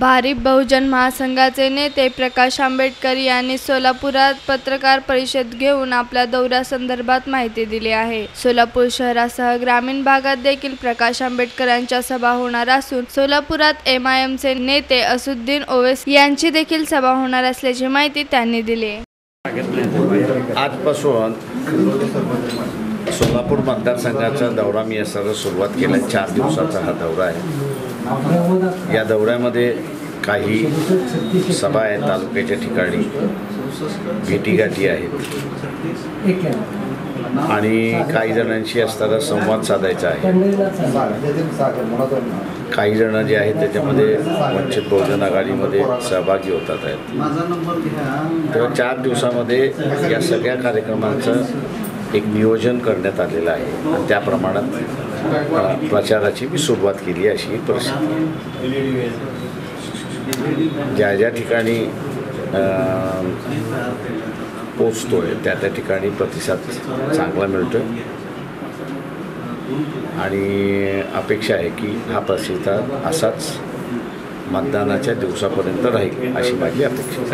भारिप बहुजन महासंघाचे नेते प्रकाश आंबेडकर यांनी सोलापुरात पत्रकार परिषद घेऊन आपल्या दौऱ्यासंदर्भात माहिती दिली आहे. सोलापूर शहरासह ग्रामीण भागात देखील प्रकाश आंबेडकरांच्या सभा होणार असून सोलापुरात एम आय एमचे नेते असुद्दीन ओवेस यांची देखील सभा होणार असल्याची माहिती त्यांनी दिली. आजपासून सोलापूर मतदारसंघाचा दौरा मी असताना सुरुवात केला चार दिवसाचा हा दौरा आहे. या दौऱ्यामध्ये काही सभा आहेत तालुक्याच्या ठिकाणी. भेटीगाठी आहेत. आणि काही जणांशी असताना संवाद साधायचा आहे. काही जण जे आहेत त्याच्यामध्ये वंचित बहुजन आघाडीमध्ये सहभागी होतात आहेत. तेव्हा चार दिवसामध्ये या सगळ्या कार्यक्रमांचं एक नियोजन करण्यात आलेलं आहे. आणि त्या प्रमाणात प्रचाराची मी सुरुवात केली अशी परिस्थिती. ज्या ज्या ठिकाणी पोचतो आहे त्या त्या ठिकाणी प्रतिसाद चांगला मिळतो आणि अपेक्षा आहे की हा प्रतिसाद असाच मतदानाच्या दिवसापर्यंत राहील अशी माझी अपेक्षा आहे.